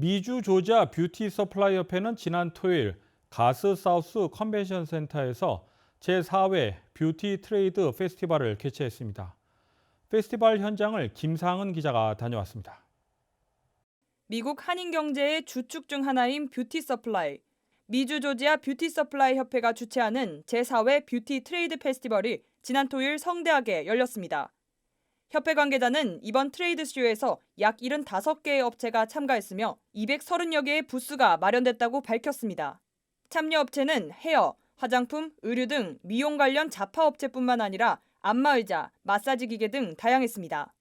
미주 조지아 뷰티 서플라이 협회는 지난 토요일 가스 사우스 컨벤션 센터에서 제4회 뷰티 트레이드 페스티벌을 개최했습니다. 페스티벌 현장을 김상은 기자가 다녀왔습니다. 미국 한인 경제의 주축 중 하나인 뷰티 서플라이. 미주 조지아 뷰티 서플라이 협회가 주최하는 제4회 뷰티 트레이드 페스티벌이 지난 토요일 성대하게 열렸습니다. 협회 관계자는 이번 트레이드 쇼에서 약 75개의 업체가 참가했으며 230여 개의 부스가 마련됐다고 밝혔습니다. 참여 업체는 헤어, 화장품, 의류 등 미용 관련 자파 업체뿐만 아니라 안마의자, 마사지 기계 등 다양했습니다.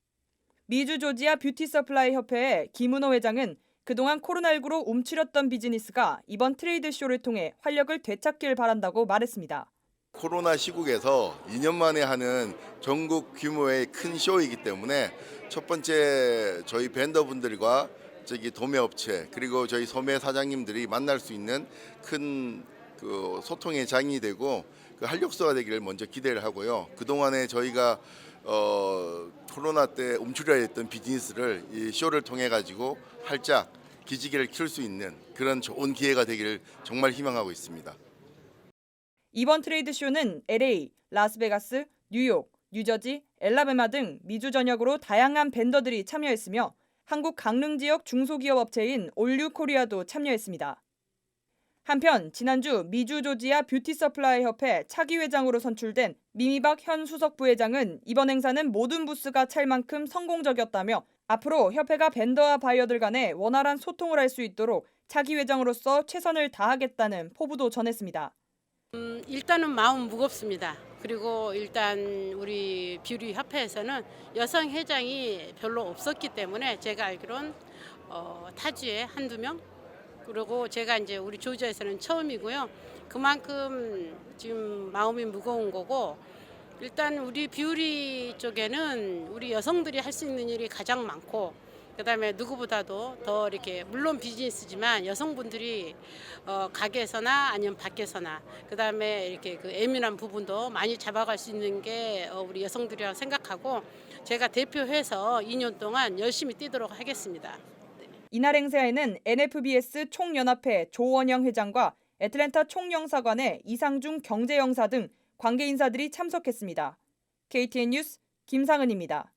미주 조지아 뷰티 서플라이 협회의 김은호 회장은 그동안 코로나19로 움츠렸던 비즈니스가 이번 트레이드 쇼를 통해 활력을 되찾길 바란다고 말했습니다. 코로나 시국에서 2년 만에 하는 전국 규모의 큰 쇼이기 때문에 첫 번째 저희 벤더분들과 저기 도매업체 그리고 저희 소매 사장님들이 만날 수 있는 큰 그 소통의 장이 되고 그 활력소가 되기를 먼저 기대를 하고요. 그 동안에 저희가 어, 코로나 때 움츠려 있던 비즈니스를 이 쇼를 통해 가지고 활짝 기지개를 킬 수 있는 그런 좋은 기회가 되기를 정말 희망하고 있습니다. 이번 트레이드 쇼는 LA, 라스베가스, 뉴욕, 뉴저지, 엘라베마 등 미주 전역으로 다양한 벤더들이 참여했으며 한국 강릉 지역 중소기업 업체인 올류 코리아도 참여했습니다. 한편 지난주 미주 조지아 뷰티 서플라이 협회 차기 회장으로 선출된 미미박 현 수석 부회장은 이번 행사는 모든 부스가 찰 만큼 성공적이었다며 앞으로 협회가 벤더와 바이어들 간에 원활한 소통을 할 수 있도록 차기 회장으로서 최선을 다하겠다는 포부도 전했습니다. 음, 일단은 마음 무겁습니다. 그리고 일단 우리 뷰리 협회에서는 여성 회장이 별로 없었기 때문에 제가 알기론 어, 타주에 한두 명 그리고 제가 이제 우리 조지아에서는 처음이고요. 그만큼 지금 마음이 무거운 거고 일단 우리 뷰리 쪽에는 우리 여성들이 할 수 있는 일이 가장 많고 그다음에 누구보다도 더 이렇게 물론 비즈니스지만 여성분들이 어, 가게에서나 아니면 밖에서나 그다음에 이렇게 그 예민한 부분도 많이 잡아갈 수 있는 게 어, 우리 여성들이라고 생각하고 제가 대표해서 2년 동안 열심히 뛰도록 하겠습니다. 이날 행사에는 NFBS 총연합회 조원영 회장과 애틀랜타 총영사관의 이상중 경제영사 등 관계 인사들이 참석했습니다. KTN 뉴스 김상은입니다.